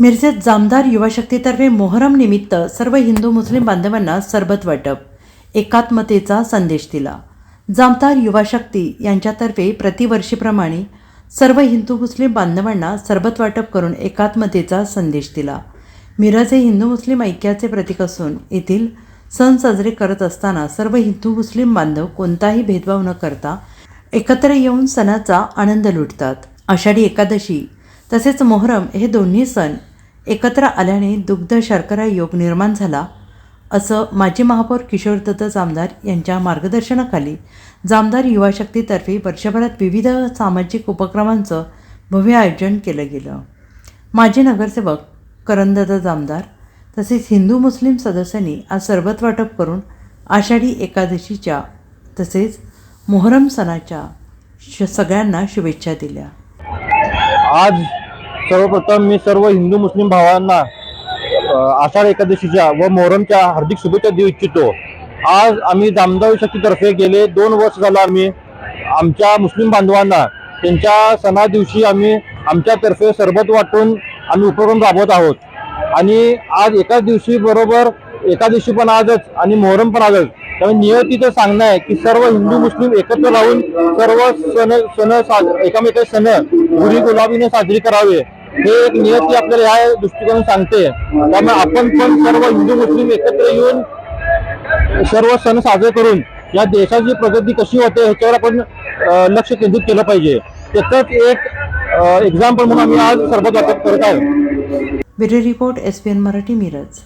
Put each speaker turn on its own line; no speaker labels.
मिरजेत जामदार युवा शक्तीतर्फे मोहरम निमित्त सर्व हिंदू मुस्लिम बांधवांना सरबत वाटप. एकात्मतेचा संदेश दिला. जामदार युवा शक्ती यांच्यातर्फे प्रतिवर्षीप्रमाणे सर्व हिंदू मुस्लिम बांधवांना सरबत वाटप करून एकात्मतेचा संदेश दिला. मिरज हे हिंदू मुस्लिम ऐक्याचे प्रतीक असून येथील सण साजरे करत असताना सर्व हिंदू मुस्लिम बांधव कोणताही भेदभाव न करता एकत्र येऊन सणाचा आनंद लुटतात. आषाढी एकादशी तसेच मोहरम हे दोन्ही सण एकत्र आल्याने दुग्ध शर्करा योग निर्माण झाला असं माजी महापौर किशोरदत्त जामदार यांच्या मार्गदर्शनाखाली जामदार युवा शक्तीतर्फे वर्षभरात विविध सामाजिक उपक्रमांचं भव्य आयोजन केलं गेलं. माजी नगरसेवक करंदत्त जामदार तसेच हिंदू मुस्लिम सदस्यांनी आज सरबत वाटप करून आषाढी एकादशीच्या तसेच मोहरम सणाच्या श सगळ्यांना शुभेच्छा दिल्या.
आज सर्वप्रथम मी सर्व हिंदू मुस्लिम भावांना आषाढ एकादशीच्या व मोहरमच्या हार्दिक शुभेच्छा देऊ इच्छितो. आज आम्ही जामदार शक्तीतर्फे गेले. दोन वर्ष झालं आम्ही आमच्या मुस्लिम बांधवांना. त्यांच्या सणा दिवशी आम्ही आमच्यातर्फे सरबत वाटून आम्ही उपक्रम राबवत आहोत. आणि आज एकाच दिवशी बरोबर एकादशी पण आजच आणि मोहरम पण आजच. त्यामुळे नियतीचं सांगणं आहे की सर्व हिंदू मुस्लिम एकत्र राहून सर्व सण सण साज- एकामेकाचे सण गुढी गुलाबीने साजरी करावे हे एक नियती आपल्याला या दृष्टिकोन सांगते. त्यामुळे आपण पण सर्व हिंदू मुस्लिम एकत्र येऊन सर्व सण साजरे करून या देशाची प्रगती कशी होते ह्याच्यावर आपण लक्ष केंद्रित केलं पाहिजे. त्याचंच एक एक्झाम्पल म्हणून आम्ही आज सरबत वाटप करत आहोत.
Bureau report S N Marathi Miraj.